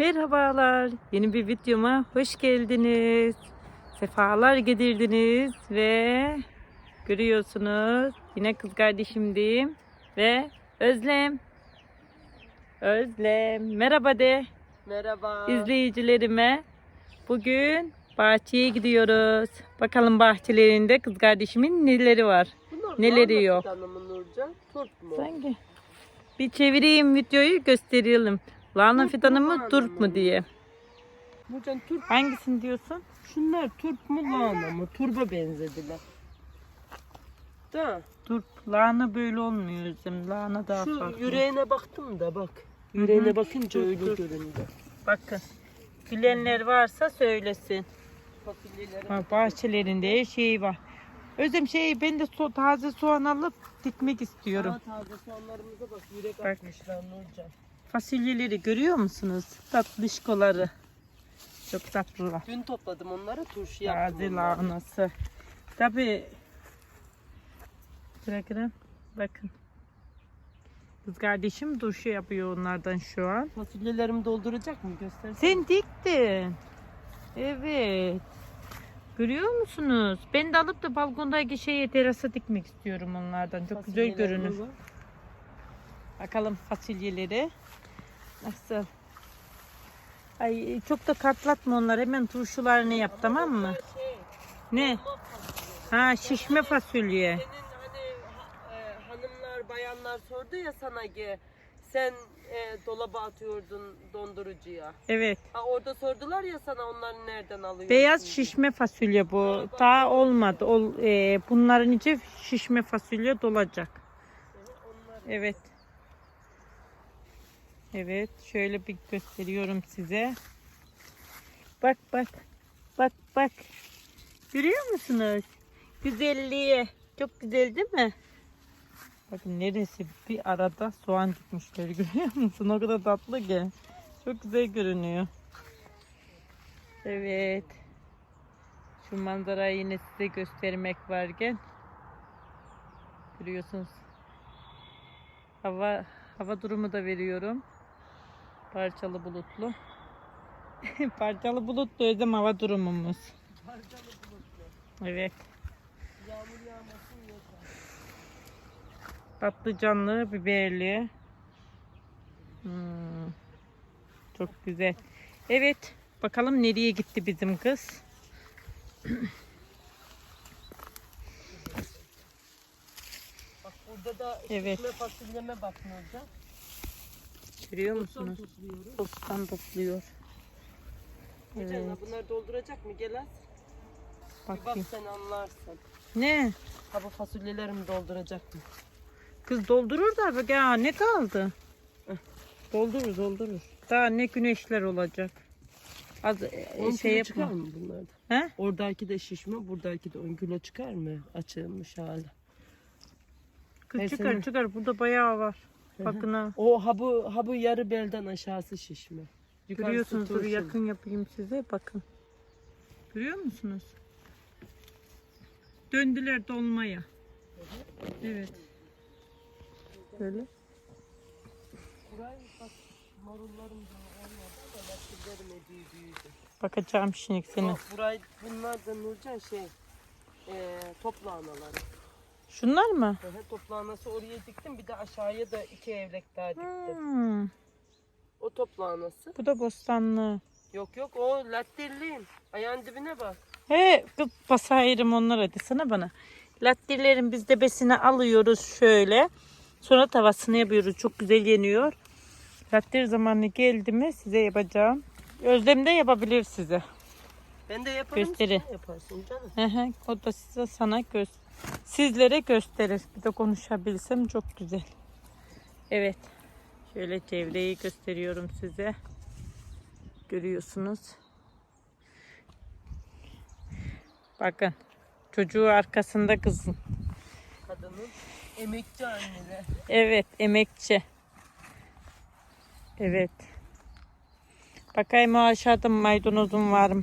Merhabalar. Yeni bir videoma hoş geldiniz. Sefalar getirdiniz ve görüyorsunuz yine kız kardeşimdeyim ve Özlem. Özlem. Merhaba de Merhaba. izleyicilerime. Bugün bahçeye gidiyoruz. Bakalım bahçelerinde kız kardeşimin neleri var. Bunlar neleri yok? fidanı mı Nurcan? Turp mu? Sanki. Bir çevireyim videoyu gösterelim. Lahana fidanı mı turp mu diye. Nurcan turp. Hangisini diyorsun? Şunlar turp mu lahana mı? Turba benzediler. Da. Turp. Lahana böyle olmuyor Özlem. Lahana daha Şu farklı. yüreğine baktım da bak. Yüreğine hı. bakınca Dur, öyle dur. göründü. Bakın. Bilenler varsa söylesin. Fasulyeleri. Ha, bahçelerinde her şey var. Özlem şey ben de so taze soğan alıp dikmek istiyorum. Aa, taze soğanlarımıza bak yürek Bak. atmışlar Nurcan. Fasulyeleri görüyor musunuz? Tatlışkoları. Çok tatlılar. Dün topladım onları turşu yaptım. Taze lahanası. Tabi bırakın. Bakın. Kız kardeşim turşu yapıyor onlardan şu an. Fasulyelerimi dolduracak mı? Göstersene. Sen diktin. Evet. Görüyor musunuz? Ben de alıp da balkondaki şeye terasa dikmek istiyorum onlardan. Çok güzel görünür. bak. Bakalım fasulyeleri. Nasıl? Ay çok da katlatma onları. Hemen turşularını yap tamam mı? Şey, Ne? Ha şişme fasulye. Senin hani ha- e, hanımlar, bayanlar sordu ya sana ki sen e, dolaba atıyordun dondurucuya. Evet. Ha orada sordular ya sana onları nereden alıyorsun? Beyaz diye. şişme fasulye bu. Daha olmadı. Ol, e, bunların içi şişme fasulye dolacak. Evet. Evet. Şöyle bir gösteriyorum size. Bak bak. Bak bak. Görüyor musunuz? Güzelliği. Çok güzel değil mi? Bakın neresi bir arada soğan dikmişler görüyor musun? O kadar tatlı ki. Çok güzel görünüyor. Evet. Şu manzarayı yine size göstermek varken görüyorsunuz. Hava hava durumu da veriyorum. Parçalı bulutlu. Parçalı bulutlu özlem hava durumumuz. harcalı bulutlu. Evet. Yağmur yağmasın yeter. Patlıcanlı, biberli. Hmm, Çok güzel. Evet. Bakalım nereye gitti bizim kız. Bak burada da Evet. fasulyeme bak Nurcan. Görüyor musunuz? Tosttan topluyor. Evet. ha, bunlar dolduracak mı? Gel az. Bir bak Bakayım. sen anlarsın. Ne? Ha bu fasulyelerimi dolduracak mı? Kız doldurur da bak ya ne kaldı? Doldurur doldurur. Daha ne güneşler olacak. Az e, On şey kilo yapma. çıkar mı bunlardan? He? Oradaki de şişme, buradaki de 10 kilo çıkar mı? Açılmış hali. Kız Her çıkar sene- çıkar burada bayağı var. Bakın ha. O ha bu, ha bu yarı belden aşağısı şişme. Yukarısı Görüyorsunuz dur yakın yapayım size bakın. Görüyor musunuz? Döndüler dolmaya. Evet. Böyle. Bakacağım şimdi senin. Bak burayı bunlar da Nurcan şey e, toplu anaları. Şunlar mı? Hı hı, Toplu anası oraya diktim bir de aşağıya da iki evlek daha diktim. Hmm, O toplu anası. bu da bostanlı. Yok yok o lattirliğin. Ayağın dibine bak. He basayırım onlara desene bana. Lattilerin biz de besini alıyoruz şöyle. Sonra tavasını yapıyoruz. Çok güzel yeniyor. Lattir zamanı geldi mi size yapacağım. Özlem de yapabilir size. Ben de yaparım. Gösteri. sen yaparsın canım. Hı hı, o da size sana göz sizlere gösterir. Bir de konuşabilsem çok güzel. Evet. Şöyle çevreyi gösteriyorum size. Görüyorsunuz. Bakın. Çocuğu arkasında kızın. Kadının emekçi anneler. Evet, emekçi. Evet. Bakayım o aşağıda maydanozum var mı?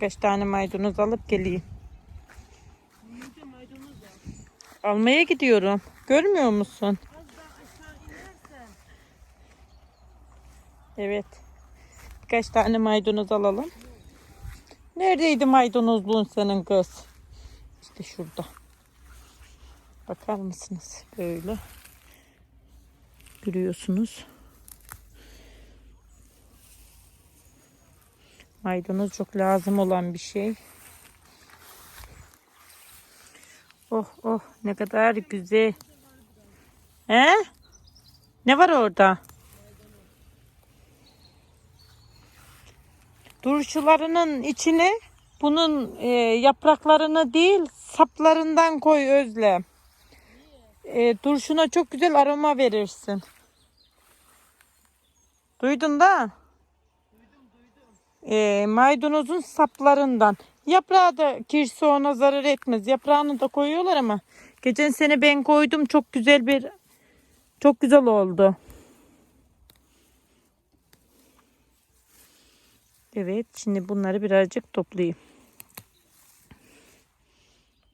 Birkaç tane maydanoz alıp geleyim. Almaya gidiyorum. Görmüyor musun? Evet. birkaç tane maydanoz alalım. Neredeydi maydanozluğun senin kız? İşte şurada. Bakar mısınız? Böyle. Görüyorsunuz. Maydanoz çok lazım olan bir şey. Oh oh ne kadar güzel. He? Ne var orada? Turşularının içine bunun e, yapraklarını değil saplarından koy Özlem. E, turşuna çok güzel aroma verirsin. Duydun da? E, maydanozun saplarından. Yaprağı da kirsi ona zarar etmez. Yaprağını da koyuyorlar ama geçen sene ben koydum çok güzel bir çok güzel oldu. Evet, şimdi bunları birazcık toplayayım.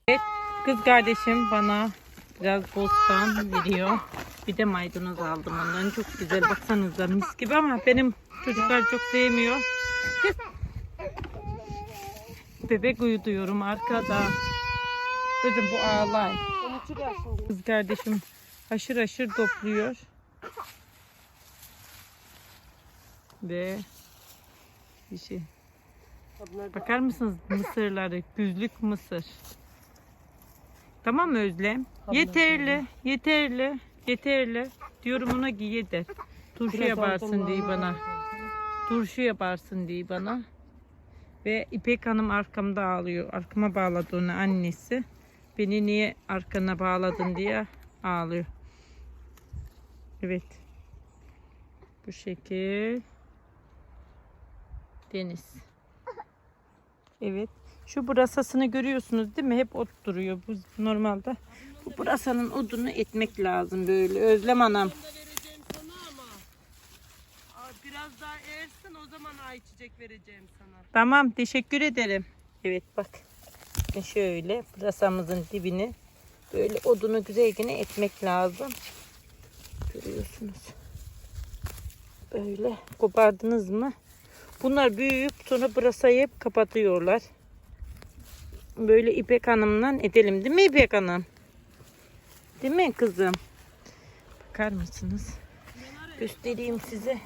Evet, kız kardeşim bana biraz bostan veriyor. Bir de maydanoz aldım ondan. Çok güzel baksanıza mis gibi ama benim çocuklar çok sevmiyor. Kız. Bebek uyutuyorum arkada. Dedim bu ağlay. Kız kardeşim haşır haşır topluyor. Ve bir şey. Bakar mısınız mısırları? Güzlük mısır. Tamam mı Özlem? Yeterli, yeterli, yeterli. Diyorum ona ki yeter. Turşu Biraz yaparsın altından diye bana. Turşu yaparsın diye bana. Ve İpek Hanım arkamda ağlıyor. Arkama bağladı annesi. Beni niye arkana bağladın diye ağlıyor. Evet. Bu şekil. Deniz. Evet. Şu burasasını görüyorsunuz değil mi? Hep ot duruyor. Bu normalde. Bu burasanın odunu etmek lazım böyle. Özlem anam. da vereceğim sana ama. Aa, Biraz daha eğersin o zaman ayçiçek vereceğim sana. Tamam teşekkür ederim. Evet bak. Bakın Şöyle pırasamızın dibini böyle odunu güzelce etmek lazım. Görüyorsunuz. Böyle kopardınız mı? Bunlar büyüyüp sonra pırasayı hep kapatıyorlar. Böyle İpek Hanım'la edelim değil mi İpek Hanım? Değil mi kızım? Bakar mısınız? Göstereyim size.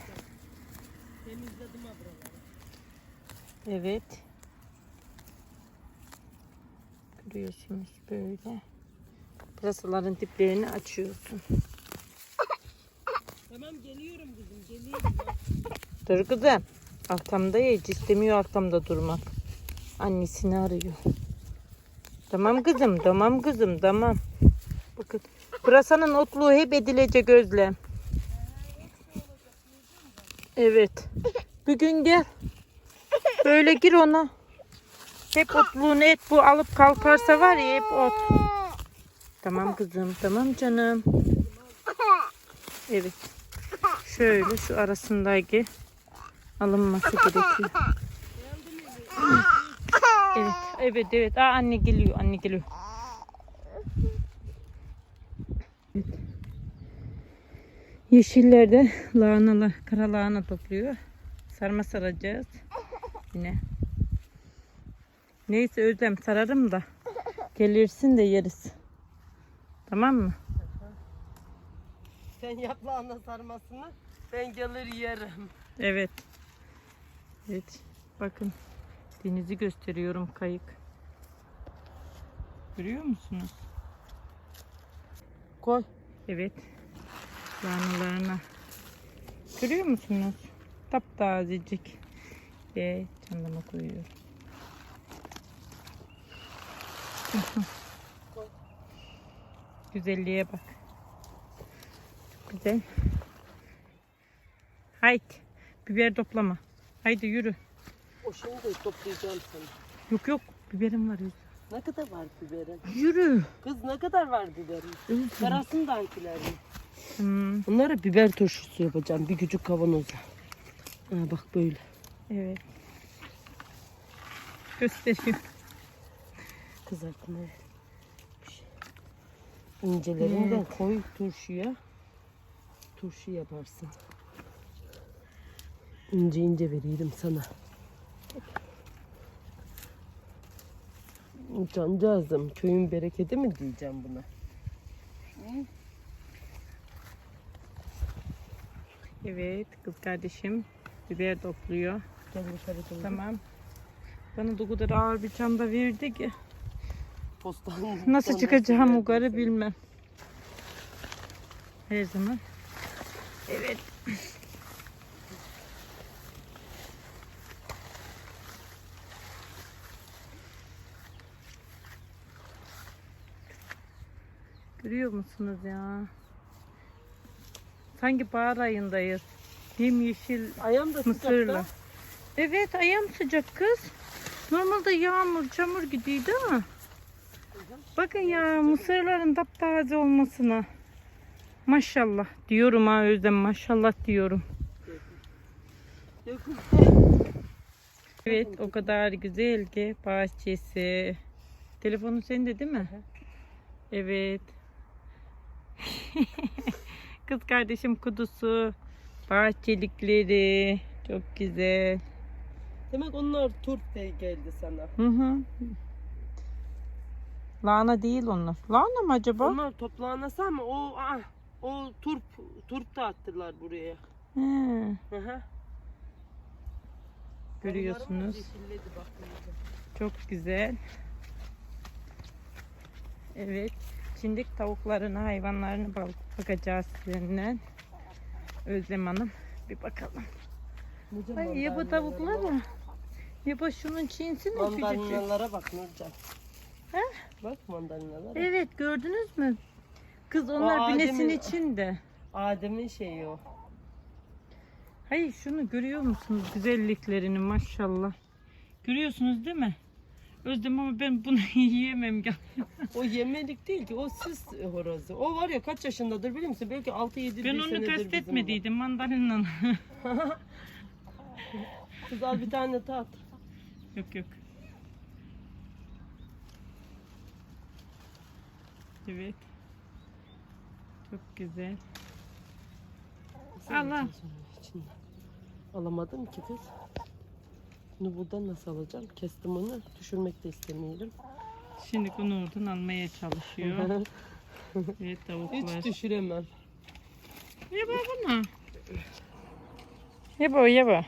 Temizledim ha buraları. Evet. Görüyorsunuz böyle. Pırasaların diplerini açıyorsun. Tamam geliyorum kızım geliyorum. Dur kızım. Arkamda ya hiç istemiyor arkamda durmak. Annesini arıyor. Tamam kızım, tamam kızım, tamam. Bakın. Pırasanın otluğu hep edilecek özlem. Evet. Bir gün gel. Böyle gir ona. Hep otluğunu et. Bu alıp kalkarsa var ya hep ot. Tamam kızım, tamam canım. Evet. Şöyle şu arasındaki alınması gerekiyor. Evet, evet, evet. Aa, anne geliyor, anne geliyor. Evet. Yeşillerde lahanalı, kara lahana topluyor. Sarma saracağız. Yine. Neyse Özlem sararım da. Gelirsin de yeriz. Tamam mı? Sen yap lahana sarmasını. Ben gelir yerim. Evet. Evet. Bakın. Denizi gösteriyorum kayık. Görüyor musunuz? Koy. Evet. Lahanalarına. Görüyor musunuz? Taptazecik. Ve çandama koyuyorum. Güzelliğe bak. Çok güzel. Haydi. Biber toplama. Haydi yürü. O şimdi toplayacağım sana. Yok yok. Biberim var. Özlem. Ne kadar var biberin? Yürü. Kız ne kadar var biberin? Karasın da hangilerini? Hmm, Bunlara biber turşusu yapacağım. Bir küçük kavanoza. Ha, bak böyle. evet. Gösteriyor. Kızartma. İncelerinden koy turşuya. Turşu yaparsın. İnce ince vereyim sana. Cancağızım köyün bereketi mi diyeceğim buna? Evet kız kardeşim biber topluyor. Gel yukarı doğru. Tamam. Bana da o kadar ağır bir çanta verdi ki. Postan. Nasıl çıkacağım yukarı bilmem. Her zaman. Evet. Görüyor musunuz ya? Sanki bahar ayındayız. Yemyeşil Ayağım da mısırla. sıcakta. Evet ayağım sıcak kız. Normalde yağmur çamur gidiyordu ama. Bakın ya mısırların taptaze olmasına. Maşallah diyorum ha Özlem maşallah diyorum. Evet o kadar güzel ki bahçesi. Telefonun senin de değil mi? Evet. Kız kardeşim kudusu, bahçelikleri çok güzel. Demek onlar turp geldi sana. Hı hı. Lahana değil onlar. Lahana mı acaba? Onlar toplağınası ama o ah, o turp turp da attılar buraya. He, Hı hı. görüyorsunuz. Çok güzel. Evet. Şimdi tavuklarını, hayvanlarını bak- bakacağız sizinle. Özlem Hanım. Bir bakalım. Nurcan, Ay ya bu tavuklar mı? Ya bu şunun çiğnsi ne küçücük. Mandalinalara bak Nurcan. He? Bak mandalinalara. Evet gördünüz mü? Kız onlar O binesin Adem'in- içinde. Adem'in şeyi o. Hayır şunu görüyor musunuz güzelliklerini maşallah. Görüyorsunuz değil mi? Özlem ama ben bunu yiyemem ya. O yemelik değil ki o süs horozu. O var ya kaç yaşındadır biliyor musun? Belki 6-7 Ben onu kastetmediydim mandalina'nın. Kız al bir tane tat. yok yok. Evet. Çok güzel. Allah. Alamadım ki kız. Bunu buradan nasıl alacağım? Kestim onu. Düşürmek de istemiyorum. Şimdi bunu oradan almaya çalışıyor. evet tavuklar. Hiç düşüremem. Yaba bunu. Yaba yaba.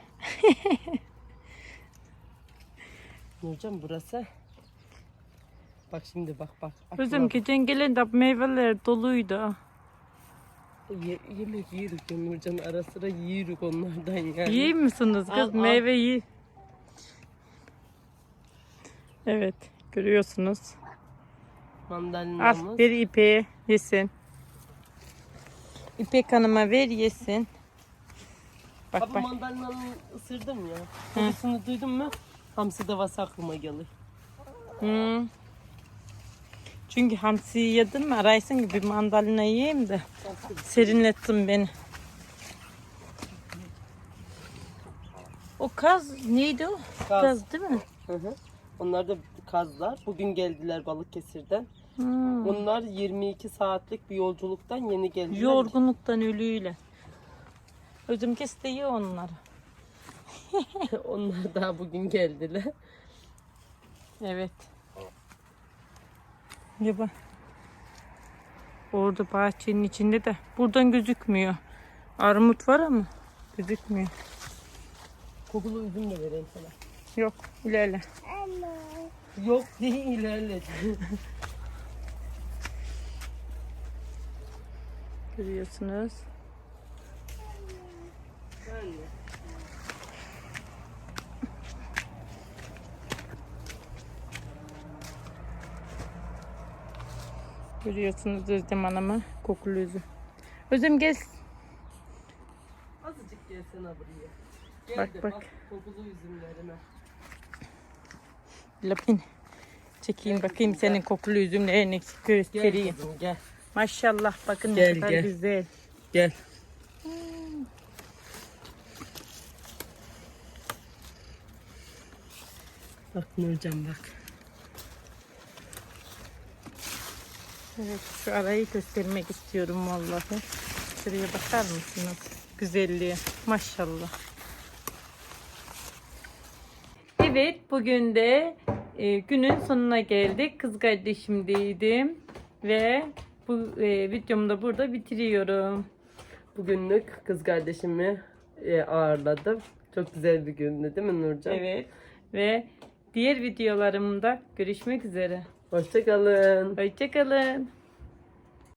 Nurcan burası. Bak şimdi bak bak. Özlem geçen gelen de meyveler doluydu. Ye- yemek yiyoruz Nurcan ara sıra yiyoruz onlardan yani. Yiyor musunuz kız al. meyve yi. Evet görüyorsunuz. Al Mandalinamız. ver ipeğe yesin. İpek hanıma ver yesin. Bak Abi bak. mandalinanın ısırdım ya. Kokusunu duydun mu? Hamsi davası aklıma geliyor. Hmm. Çünkü hamsi yedin mi araysın gibi mandalina yiyeyim de serinletsin beni. O kaz neydi o? Kaz. Kaz değil mi? Hı hı. Onlar da kazlar. Bugün geldiler Balıkesir'den. Hmm. Onlar 22 saatlik bir yolculuktan yeni geldiler. Yorgunluktan ölüyle. Özüm kesti yiyor onları. Onlar daha bugün geldiler. Evet. Ya bak. Orada bahçenin içinde de buradan gözükmüyor. Armut var ama gözükmüyor. Kokulu üzüm de vereyim sana. Yok ilerle. Yok değil ilerle. Görüyorsunuz. Görüyorsunuz Özlem Hanım'ı kokulu üzüm. Özlem gel. Azıcık gelsene buraya. Gel Bak, de bak. bak kokulu üzümlerime. Lapin. Çekeyim Gel bakayım kızım, senin kokulu üzümlerini Gel göstereyim. kızım gel. Maşallah bakın Gel, ne kadar gel. güzel. Gel. Bak Nurcan bak. Evet şu arayı göstermek istiyorum vallahi. Şuraya bakar mısınız? Güzelliğe. Maşallah. Evet bugün de e, günün sonuna geldik. Kız kardeşimdeydim. Ve bu e, videomu da burada bitiriyorum. Bugünlük kız kardeşimi e, ağırladım. Çok güzel bir gündü değil mi Nurcan? Evet. Ve diğer videolarımda görüşmek üzere. Hoşçakalın. Hoşçakalın.